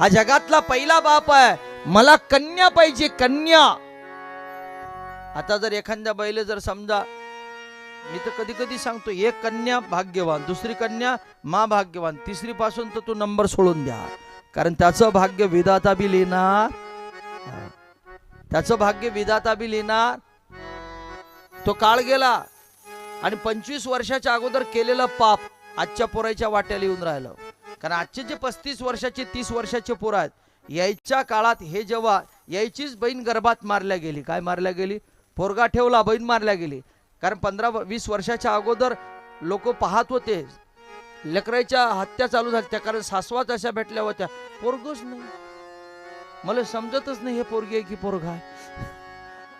हा जगातला पहिला बाप आहे. मला कन्या पाहिजे कन्या. आता जर एखाद्या बैल जर समजा मी तर कधी कधी सांगतो एक कन्या भाग्यवान दुसरी कन्या मा भाग्यवान तिसरी पासून तर तू नंबर सोडून द्या. कारण त्याचं भाग्य विधाता बी लिहिणार. त्याचं भाग्य विधाता बी लिहिणार. तो काळ गेला आणि पंचवीस वर्षाच्या अगोदर केलेलं पाप आजच्या पोराच्या वाट्याला येऊन राहिलं. कारण आजचे जे पस्तीस वर्षाचे तीस वर्षाचे पोरं आहेत यायच्या काळात हे जेव्हा यायचीच बहीण गर्भात मारल्या गेली. काय मारल्या गेली? पोरगा ठेवला बहीण मारल्या गेली. कारण पंधरा वीस वर्षाच्या अगोदर लोक पाहत होते. लेकराच्या हत्या चालू झाल्या कारण सासवाच अशा भेटल्या होत्या. पोरगच नाही. मला समजतच नाही हे पोरगी आहे की पोरगा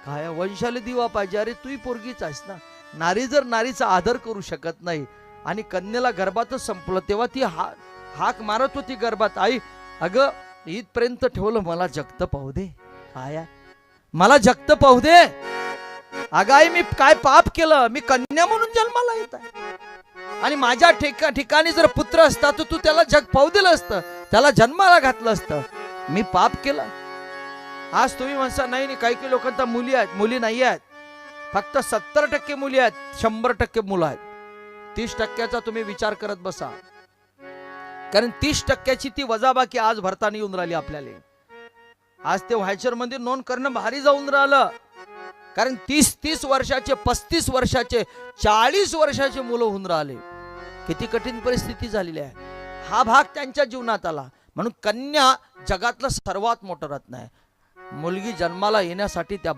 काय वंशाला दिवा पाहिजे. अरे तूही पोरगीच आहेस ना. नारी जर नारीचा आदर करू शकत नाही आणि कन्येला गर्भातच संपलं तेव्हा ती हा हाक मारत होती गर्भात. आई अगं इथपर्यंत ठेवलं मला जगत पाहू दे. काय मला जगत पाहू दे. अगं आई मी काय पाप केलं? मी कन्या म्हणून जन्माला येत आहे. आणि माझ्या ठिका ठिकाणी जर पुत्र असता तर तू त्याला जग पाहू दिलं असतं. त्याला जन्माला घातलं असतं. मी पाप केलं. आज तुम्ही म्हणसा नाही नाही काही काही लोकांना मुली आहेत. मुली नाही आहेत. फक्त सत्तर टक्के मुली आहेत. शंभर टक्के मुलं आहेत. तीस टक्क्याचा तुम्ही विचार करत बसा. कारण तीस टक्क्याची ती वजाबाकी आज भरताना येऊन राहिली आपल्याला. आज ते व्हायचरमध्ये नोंद करणं भारी जाऊन राहिलं. कारण तीस तीस वर्षाचे पस्तीस वर्षाचे चाळीस वर्षाचे मुलं होऊन राहिले. किती कठीण परिस्थिती झालेली आहे. हा भाग त्यांच्या जीवनात आला. म्हणून कन्या जगातलं सर्वात मोठं रत्न आहे. मुलगी जन्माला येण्यासाठी त्या